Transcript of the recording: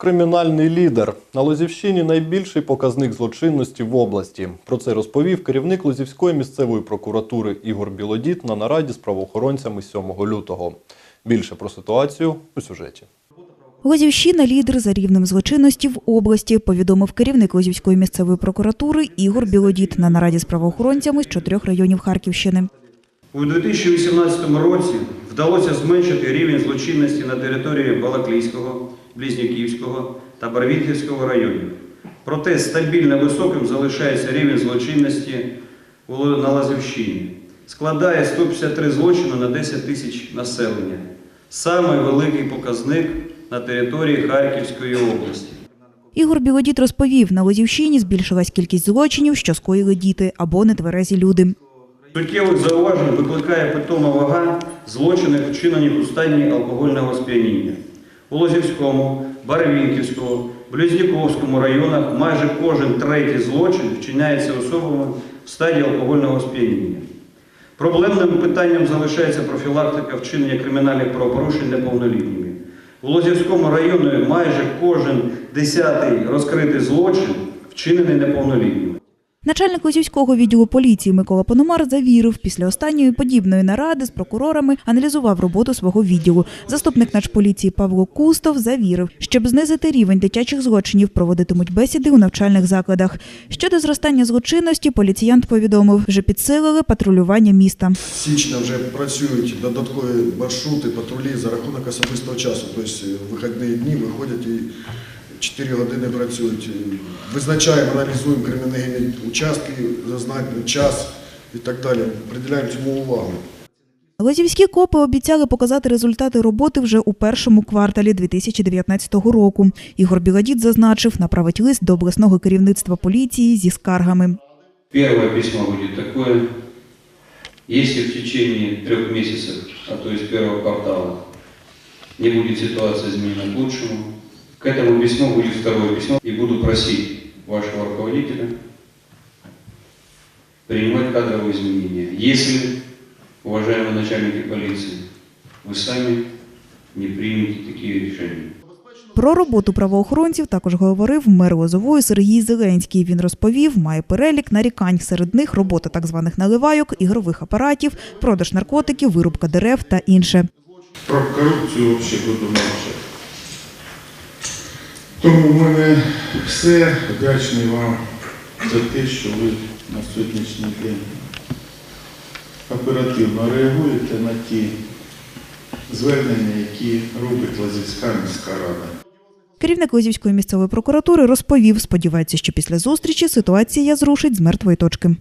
Кримінальний лідер на Лозівщині найбільший показник злочинності в області. Про це розповів керівник Лозівської місцевої прокуратури Ігор Білодіт на нараді з правоохоронцями 7 лютого. Більше про ситуацію у сюжеті. Лозівщина – лідер за рівнем злочинності в області, повідомив керівник Лозівської місцевої прокуратури Ігор Білодіт на нараді з правоохоронцями з чотирьох районів Харківщини. У 2018 році вдалося зменшити рівень злочинності на території Балаклійського, Близнюківського та Барвінківського районів. Проте стабільно високим залишається рівень злочинності на Лазівщині. Складає 153 злочини на 10 тисяч населення. Самий великий показник на території Харківської області. Ігор Білодіт розповів, на Лозівщині збільшилась кількість злочинів, що скоїли діти або нетверезі люди. Суттєвих зауважень викликає питома вага злочинів, вчинених у стані алкогольного сп'яніння. У Лозівському, Барвінківському, Близнюковському районах майже кожен третій злочин вчиняється особами в стадії алкогольного сп'яніння. Проблемним питанням залишається профілактика вчинення кримінальних правопорушень неповнолітніми. У Лозівському районі майже кожен десятий розкритий злочин вчинений неповнолітніми. Начальник Лозівського відділу поліції Микола Пономар завірив, після останньої подібної наради з прокурорами аналізував роботу свого відділу. Заступник Нацполіції Павло Кустов завірив, щоб знизити рівень дитячих злочинів, проводитимуть бесіди у навчальних закладах. Щодо зростання злочинності, поліціянт повідомив, вже підсилили патрулювання міста. Січня вже працюють додаткові маршрути, патрулі за рахунок особистого часу. Тобто вихідні дні виходять і 4 години працюють. Визначаємо, аналізуємо криміногенні участки, зазначений час і так далі. Приділяємо цьому увагу. Лозівські копи обіцяли показати результати роботи вже у першому кварталі 2019 року. Ігор Біладіт зазначив, направить лист до обласного керівництва поліції зі скаргами. Первое письмо будет такое. Если в течение трех месяцев, а то есть первого квартала, не будет ситуация изменена к лучшему, к этому письму будет второе письмо, и буду просить вашего руководителя принимать кадровые изменения. Если, уважаемые начальники полиции, вы сами не примете такие решения. Про роботу правоохоронців також говорив мер Лозової Сергій Зеленський. Він розповів, має перелік нарікань. Серед них робота так званих наливайок, ігрових апаратів, продаж наркотиків, вирубка дерев та інше. Про корупцію взагалі буду мовчати. Тому в мене все. Вдячний вам за те, що ви на сьогоднішній день оперативно реагуєте на ті звернення, які робить Лазівська міська рада. Керівник Лозівської місцевої прокуратури розповів, сподівається, що після зустрічі ситуація зрушить з мертвої точки.